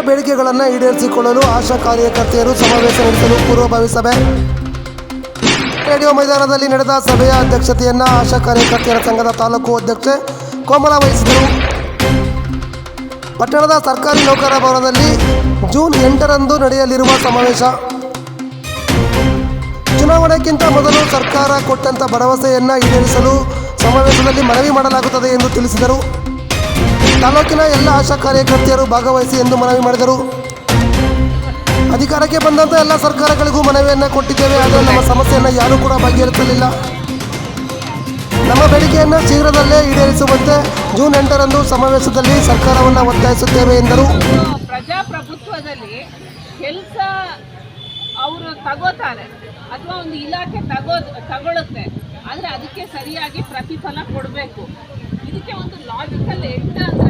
ಬೇಡಿಕೆಗಳನ್ನು ಈಡೇರಿಸಿಕೊಳ್ಳಲು ಆಶಾ ಕಾರ್ಯಕರ್ತೆಯರು ಸಮಾವೇಶ ನಡೆಸಲು ಪೂರ್ವಭಾವಿ ಸಭೆ. ರೇಡಿಯೋ ಮೈದಾನದಲ್ಲಿ ನಡೆದ ಸಭೆಯ ಅಧ್ಯಕ್ಷತೆಯನ್ನು ಆಶಾ ಕಾರ್ಯಕರ್ತೆಯರ ಸಂಘದ ತಾಲೂಕು ಅಧ್ಯಕ್ಷೆ ಕೋಮಲ ವಹಿಸಿದರು. ಪಟ್ಟಣದ ಸರ್ಕಾರಿ ನೌಕರ ಭವನದಲ್ಲಿ ಜೂನ್ ಎಂಟರಂದು ನಡೆಯಲಿರುವ ಸಮಾವೇಶ. ಚುನಾವಣೆಗಿಂತ ಮೊದಲು ಸರ್ಕಾರ ಕೊಟ್ಟಂತ ಭರವಸೆಯನ್ನ ಈಡೇರಿಸಲು ಸಮಾವೇಶದಲ್ಲಿ ಮನವಿ ಮಾಡಲಾಗುತ್ತದೆ ಎಂದು ತಿಳಿಸಿದರು. ತಾಲೂಕಿನ ಎಲ್ಲ ಆಶಾ ಕಾರ್ಯಕರ್ತೆಯರು ಭಾಗವಹಿಸಿ ಎಂದು ಮನವಿ ಮಾಡಿದರು. ಅಧಿಕಾರಕ್ಕೆ ಬಂದಂತ ಎಲ್ಲ ಸರ್ಕಾರಗಳಿಗೂ ಮನವಿಯನ್ನು ಕೊಟ್ಟಿದ್ದೇವೆ. ಆದರೆ ನಮ್ಮ ಸಮಸ್ಯೆಯನ್ನು ಯಾರೂ ಕೂಡ ಬಗೆಹರಿಸಲಿಲ್ಲ. ನಮ್ಮ ಬೇಡಿಕೆಯನ್ನು ಶೀಘ್ರದಲ್ಲೇ ಈಡೇರಿಸುವಂತೆ ಜೂನ್ ಎಂಟರಂದು ಸಮಾವೇಶದಲ್ಲಿ ಸರ್ಕಾರವನ್ನು ಒತ್ತಾಯಿಸುತ್ತೇವೆ ಎಂದರು. ಪ್ರಜಾಪ್ರಭುತ್ವದಲ್ಲಿ ಕೆಲಸ ಅವರು ತಗೋತಾರೆ ಅಥವಾ ಒಂದು ಇಲಾಖೆ ತಗೋ ತಗೊಳುತ್ತೆ. ಆದರೆ ಅದಕ್ಕೆ ಸರಿಯಾಗಿ ಪ್ರತಿಫಲ ಕೊಡಬೇಕು. ಇದಕ್ಕೆ ಒಂದು ಲಾಜಿಕಲ್ ಅಂತ